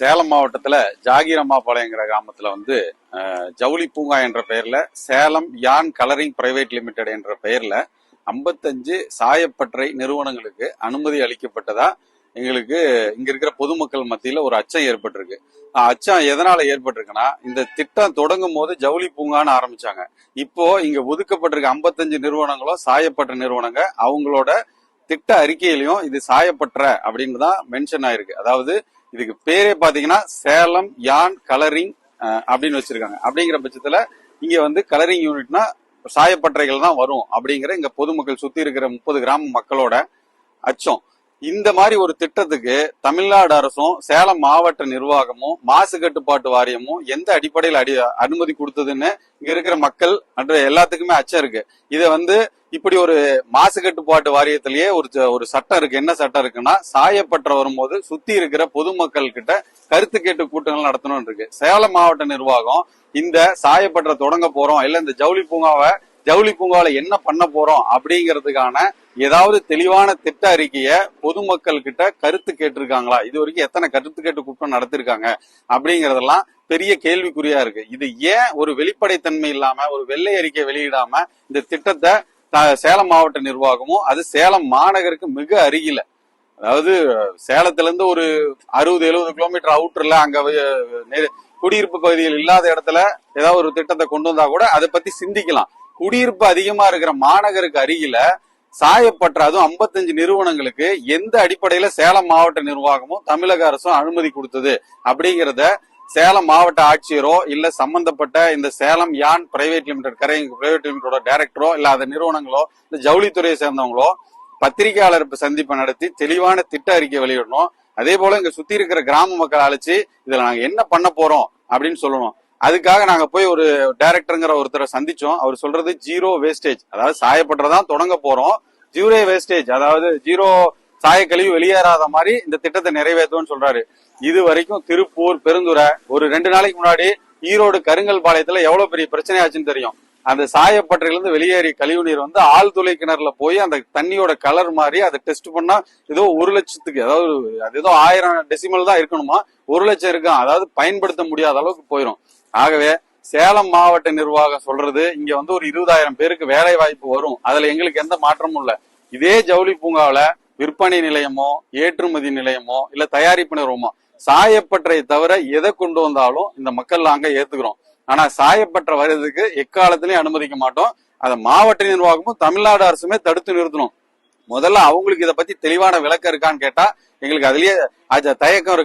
சேலம் மாவட்டத்தில் ஜாகிரம்மாபாளையங்கிற கிராமத்தில் வந்து ஜவுளி பூங்கா என்ற பெயரில் சேலம் யான் கலரிங் பிரைவேட் லிமிடெட் என்ற பெயரில் ஐம்பத்தஞ்சு சாயப்பட்டறை நிறுவனங்களுக்கு அனுமதி அளிக்கப்பட்டதா எங்களுக்கு இங்க இருக்கிற பொதுமக்கள் மத்தியில ஒரு அச்சம் ஏற்பட்டிருக்கு. அச்சம் எதனால ஏற்பட்டிருக்குன்னா இந்த திட்டம் தொடங்கும் போது ஜவுளி பூங்கான்னு ஆரம்பிச்சாங்க. இப்போ இங்க ஒதுக்கப்பட்டிருக்க 55 நிறுவனங்களும் சாயப்பட்ட நிறுவனங்க அவங்களோட திட்ட அறிக்கையிலையும் இது சாயப்பற்ற அப்படின்னு தான் மென்ஷன் ஆயிருக்கு. அதாவது இதுக்கு பேரே பாத்தீங்கன்னா சேலம் யான் கலரிங் அப்படின்னு வச்சிருக்காங்க. அப்படிங்கிற பட்சத்துல இங்க வந்து கலரிங் யூனிட்னா சாயப்பட்டறைகள் தான் வரும் அப்படிங்கிற இங்க பொதுமக்கள் சுத்தி இருக்கிற முப்பது கிராம மக்களோட அச்சம். இந்த மாதிரி ஒரு திட்டத்துக்கு தமிழ்நாடு அரசும் சேலம் மாவட்ட நிர்வாகமும் மாசு கட்டுப்பாட்டு வாரியமும் எந்த அடிப்படையில் அடி அனுமதி கொடுத்ததுன்னு இங்க இருக்கிற மக்கள் அன்ற எல்லாத்துக்குமே அச்சம் இருக்கு. இதை வந்து இப்படி ஒரு மாசு கட்டுப்பாட்டு வாரியத்திலேயே ஒரு ச- ஒரு சட்டம் இருக்கு. என்ன சட்டம் இருக்குன்னா சாயப்பற்ற வரும்போது சுத்தி இருக்கிற பொதுமக்கள் கிட்ட கருத்து கேட்டு கூட்டங்கள் நடத்தணும் இருக்கு. சேலம் மாவட்ட நிர்வாகம் இந்த சாயப்பற்ற தொடங்க போறோம். இல்ல இந்த ஜவுளி பூங்காவை ஜவுளி பூங்காவில என்ன பண்ண போறோம் அப்படிங்கிறதுக்கான ஏதாவது தெளிவான திட்ட அறிக்கைய பொதுமக்கள் கிட்ட கருத்து கேட்டிருக்காங்களா? இது வரைக்கும் எத்தனை கருத்து கேட்டு கூட்டம் நடத்திருக்காங்க? அப்படிங்கறதெல்லாம் பெரிய கேள்விக்குறியா இருக்கு. இது ஏன் ஒரு வெளிப்படைத்தன்மை இல்லாம ஒரு வெள்ளை அறிக்கை வெளியிடாம இந்த திட்டத்தை த- சேலம் மாவட்ட நிர்வாகமும் அது சேலம் மாநகருக்கு மிக அருகில. அதாவது சேலத்துல இருந்து ஒரு அறுபது எழுபது கிலோமீட்டர் அவுட்டர்ல அங்க குடியிருப்பு பகுதிகள் இல்லாத இடத்துல ஏதாவது ஒரு திட்டத்தை கொண்டு வந்தா கூட அதை பத்தி சிந்திக்கலாம். குடியிருப்பு அதிகமா இருக்கிற மாநகருக்கு அருகில சாயப்பற்ற அதுவும் 55 நிறுவனங்களுக்கு எந்த அடிப்படையில சேலம் மாவட்ட நிர்வாகமும் தமிழக அரசும் அனுமதி கொடுத்தது அப்படிங்கிறத சேலம் மாவட்ட ஆட்சியரோ இல்ல சம்பந்தப்பட்ட இந்த சேலம் யான் பிரைவேட் லிமிடெட் கரை பிரைவேட் லிமிடெடோட டைரக்டரோ இல்ல அந்த நிறுவனங்களோ இந்த ஜவுளித்துறையை சேர்ந்தவங்களோ பத்திரிகையாளர் சந்திப்பை நடத்தி தெளிவான திட்ட அறிக்கை வெளியிடணும். அதே போல இங்க சுத்தி இருக்கிற கிராம மக்கள் அழைச்சு இதுல நாங்க என்ன பண்ண போறோம்? அப்படின்னு சொல்லணும். அதுக்காக நாங்க போய் ஒரு டைரக்டருங்கிற ஒருத்தரை சந்திச்சோம். அவர் சொல்றது ஜீரோ வேஸ்டேஜ் அதாவது சாயப்பட்டதான் தொடங்க போறோம். ஜீரோ வேஸ்டேஜ் அதாவது ஜீரோ சாயக்கழிவு வெளியேறாத மாதிரி இந்த திட்டத்தை நிறைவேற்றுவோம்னு சொல்றாரு. இது வரைக்கும் திருப்பூர் பெருந்துரை ஒரு ரெண்டு நாளைக்கு முன்னாடி ஈரோடு கருங்கல் பாளையத்துல எவ்வளவு பெரிய பிரச்சனை ஆச்சுன்னு தெரியும். அந்த சாயப்பட்டறையிலிருந்து வெளியேறி கழிவு நீர் வந்து ஆழ்துளை கிணறுல போய் அந்த தண்ணியோட கலர் மாதிரி அதை டெஸ்ட் பண்ணா ஏதோ ஒரு லட்சத்துக்கு அதாவது அது ஏதோ ஆயிரம் டெசிமல் தான் இருக்கணுமா? ஒரு லட்சம் இருக்கும். அதாவது பயன்படுத்த முடியாத அளவுக்கு போயிடும் ஆகவே சேலம் மாவட்ட நிர்வாகம் சொல்றது இங்க வந்து ஒரு இருபதாயிரம் பேருக்கு வேலை வாய்ப்பு வரும். அதுல எங்களுக்கு எந்த மாற்றமும் இல்ல. இதே ஜவுளி பூங்காவில விற்பனை நிலையமோ ஏற்றுமதி நிலையமோ இல்ல தயாரிப்பு நிறுவனமோ சாயப்பட்டறை தவிர எதை கொண்டு வந்தாலும் இந்த மக்கள் நாங்க ஏத்துக்கிறோம். ஆனா சாயப்பற்ற வர்றதுக்கு எக்காலத்திலயும் அனுமதிக்க மாட்டோம். அதை மாவட்ட நிர்வாகமும் தமிழ்நாடு அரசுமே தடுத்து நிறுத்தணும். முதல்ல அவங்களுக்கு இதை பத்தி தெளிவான விளக்கம் இருக்கான்னு கேட்டா எங்களுக்கு அதுலயே தயக்கம் இருக்கு.